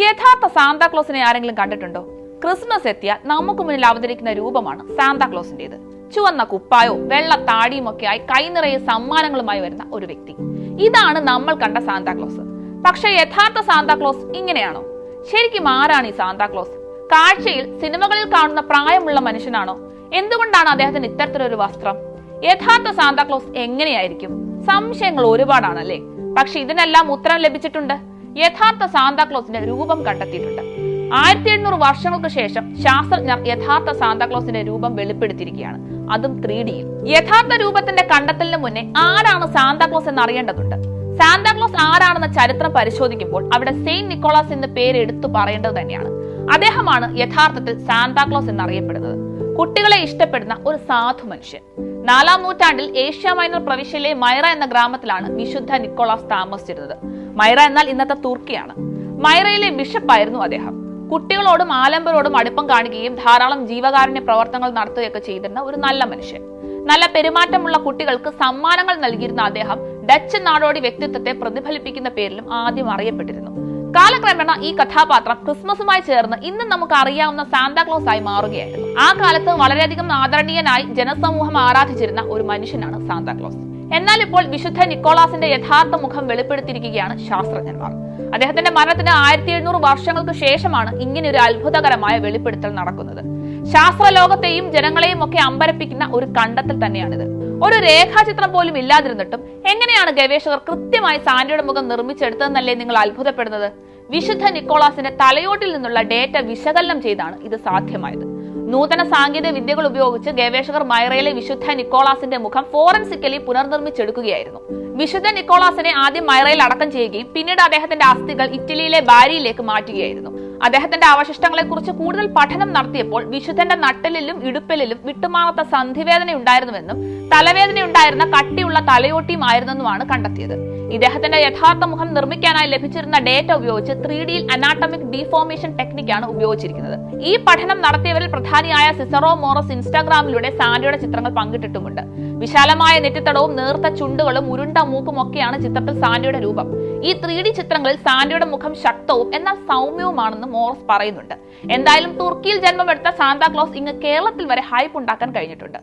യഥാർത്ഥ സാന്താക്ലോസിനെ ആരെങ്കിലും കണ്ടിട്ടുണ്ടോ? ക്രിസ്മസ് എത്തിയാൽ നമുക്ക് മുന്നിൽ അവതരിക്കുന്ന രൂപമാണ് സാന്താക്ലോസിന്റേത് ചുവന്ന കുപ്പായോ വെള്ള താടിയും ഒക്കെ ആയി കൈനിറയെ സമ്മാനങ്ങളുമായി വരുന്ന ഒരു വ്യക്തി. ഇതാണ് നമ്മൾ കണ്ട സാന്താക്ലോസ് പക്ഷേ യഥാർത്ഥ സാന്താക്ലോസ് ഇങ്ങനെയാണോ? ശരിക്കും ആരാണ് ഈ സാന്താക്ലോസ് കാഴ്ചയിൽ സിനിമകളിൽ കാണുന്ന പ്രായമുള്ള മനുഷ്യനാണോ? എന്തുകൊണ്ടാണ് അദ്ദേഹത്തിന് ഇത്തരത്തിലൊരു വസ്ത്രം? യഥാർത്ഥ സാന്താക്ലോസ് എങ്ങനെയായിരിക്കും? സംശയങ്ങൾ ഒരുപാടാണല്ലേ? പക്ഷെ ഇതിനെല്ലാം ഉത്തരം ലഭിച്ചിട്ടുണ്ട്. യഥാർത്ഥ സാന്താക്ലോസിന്റെ രൂപം കണ്ടെത്തിയിട്ടുണ്ട്. ആയിരത്തി എണ്ണൂറ് വർഷങ്ങൾക്ക് ശേഷം ശാസ്ത്രജ്ഞർ യഥാർത്ഥ സാന്താക്ലോസിന്റെ രൂപം വെളിപ്പെടുത്തിയിരിക്കുകയാണ്. അതും ത്രീ ഡിയിൽ യഥാർത്ഥ രൂപത്തിന്റെ കണ്ടെത്തലിന് മുന്നേ ആരാണ് സാന്താക്ലോസ് എന്ന് അറിയേണ്ടതുണ്ട് സാന്താക്ലോസ് ആരാണെന്ന ചരിത്രം പരിശോധിക്കുമ്പോൾ അവിടെ സെയിന്റ് നിക്കോളാസ് എന്ന പേര് എടുത്തു പറയേണ്ടത് തന്നെയാണ്. അദ്ദേഹമാണ് യഥാർത്ഥത്തിൽ സാന്താക്ലോസ് എന്നറിയപ്പെടുന്നത്. കുട്ടികളെ ഇഷ്ടപ്പെടുന്ന ഒരു സാധു മനുഷ്യൻ. നാലാം നൂറ്റാണ്ടിൽ ഏഷ്യ മൈനർ പ്രവിശ്യയിലെ മൈറ എന്ന ഗ്രാമത്തിലാണ് വിശുദ്ധ നിക്കോളാസ് താമസിച്ചിരുന്നത്. മൈറ എന്നാൽ ഇന്നത്തെ തുർക്കിയാണ്. മൈറയിലെ ബിഷപ്പായിരുന്നു അദ്ദേഹം. കുട്ടികളോടും ആലംബരോടും അടുപ്പം കാണുകയും ധാരാളം ജീവകാരുണ്യ പ്രവർത്തനങ്ങൾ നടത്തുകയൊക്കെ ചെയ്തിരുന്ന ഒരു നല്ല മനുഷ്യൻ. നല്ല പെരുമാറ്റമുള്ള കുട്ടികൾക്ക് സമ്മാനങ്ങൾ നൽകിയിരുന്ന അദ്ദേഹം ഡച്ച് നാടോടി വ്യക്തിത്വത്തെ പ്രതിഫലിപ്പിക്കുന്ന പേരിലും ആദ്യം അറിയപ്പെട്ടിരുന്നു. കാലക്രമേണ ഈ കഥാപാത്രം ക്രിസ്മസുമായി ചേർന്ന് ഇന്ന് നമുക്ക് അറിയാവുന്ന സാന്താക്ലോസ് ആയി മാറുകയായിരുന്നു. ആ കാലത്ത് വളരെയധികം ആദരണീയനായി ജനസമൂഹം ആരാധിച്ചിരുന്ന ഒരു മനുഷ്യനാണ് സാന്താക്ലോസ് എന്നാൽ ഇപ്പോൾ വിശുദ്ധ നിക്കോളാസിന്റെ യഥാർത്ഥ മുഖം വെളിപ്പെടുത്തിയിരിക്കുകയാണ് ശാസ്ത്രജ്ഞന്മാർ. അദ്ദേഹത്തിന്റെ മരണത്തിന് ആയിരത്തി എഴുന്നൂറ് വർഷങ്ങൾക്ക് ശേഷമാണ് ഇങ്ങനെ ഒരു അത്ഭുതകരമായ വെളിപ്പെടുത്തൽ നടക്കുന്നത്. ശാസ്ത്രലോകത്തെയും ജനങ്ങളെയും ഒക്കെ അമ്പരപ്പിക്കുന്ന ഒരു കണ്ടെത്തൽ തന്നെയാണിത്. ഒരു രേഖാചിത്രം പോലും ഇല്ലാതിരുന്നിട്ടും എങ്ങനെയാണ് ഗവേഷകർ കൃത്യമായി സാൻഡിയുടെ മുഖം നിർമ്മിച്ചെടുത്തതെന്നല്ലേ നിങ്ങൾ അത്ഭുതപ്പെടുന്നത്? വിശുദ്ധ നിക്കോളാസിന്റെ തലയോട്ടിൽ നിന്നുള്ള ഡേറ്റ വിശകലനം ചെയ്താണ് ഇത് സാധ്യമായത്. നൂതന സാങ്കേതിക വിദ്യകൾ ഉപയോഗിച്ച് ഗവേഷകർ മൈറയിലെ വിശുദ്ധ നിക്കോളാസിന്റെ മുഖം ഫോറൻസിക്കലി പുനർനിർമ്മിച്ചെടുക്കുകയായിരുന്നു. വിശുദ്ധ നിക്കോളാസിനെ ആദ്യം മൈറയിൽ അടക്കം ചെയ്യുകയും പിന്നീട് അദ്ദേഹത്തിന്റെ അസ്ഥികൾ ഇറ്റലിയിലെ ബാരിയിലേക്ക് മാറ്റുകയായിരുന്നു. അദ്ദേഹത്തിന്റെ അവശിഷ്ടങ്ങളെ കുറിച്ച് കൂടുതൽ പഠനം നടത്തിയപ്പോൾ വിശുദ്ധന്റെ നട്ടലിലും ഇടുപ്പലിലും വിട്ടുമാറാത്ത സന്ധിവേദന ഉണ്ടായിരുന്നുവെന്നും തലവേദന ഉണ്ടായിരുന്ന കട്ടിയുള്ള തലയോട്ടിയുമായിരുന്നെന്നുമാണ് കണ്ടെത്തിയത്. ഇദ്ദേഹത്തിന്റെ യഥാർത്ഥ മുഖം നിർമ്മിക്കാനായി ലഭിച്ചിരുന്ന ഡേറ്റ ഉപയോഗിച്ച് ത്രീ ഡിയിൽ അനാട്ടമിക് ഡിഫോർമേഷൻ ടെക്നിക്കാണ് ഉപയോഗിച്ചിരിക്കുന്നത്. ഈ പഠനം നടത്തിയവരിൽ പ്രധാനിയായ സിസറോ മോറസ് ഇൻസ്റ്റാഗ്രാമിലൂടെ സാൻഡിയുടെ ചിത്രങ്ങൾ പങ്കിട്ടിട്ടുമുണ്ട്. വിശാലമായ നെറ്റിത്തടവും നേർത്ത ചുണ്ടുകളും ഉരുണ്ട മൂക്കും ഒക്കെയാണ് ചിത്രത്തിൽ സാൻഡിയുടെ രൂപം. ഈ ത്രീ ഡി ചിത്രങ്ങളിൽ സാൻഡിയുടെ മുഖം ശക്തവും എന്നാൽ സൗമ്യവുമാണെന്ന് മോറസ് പറയുന്നുണ്ട്. എന്തായാലും തുർക്കിയിൽ ജന്മമെടുത്ത സാന്താക്ലോസ് ഇങ്ങ് കേരളത്തിൽ വരെ ഹൈപ്പ് ഉണ്ടാക്കാൻ കഴിഞ്ഞിട്ടുണ്ട്.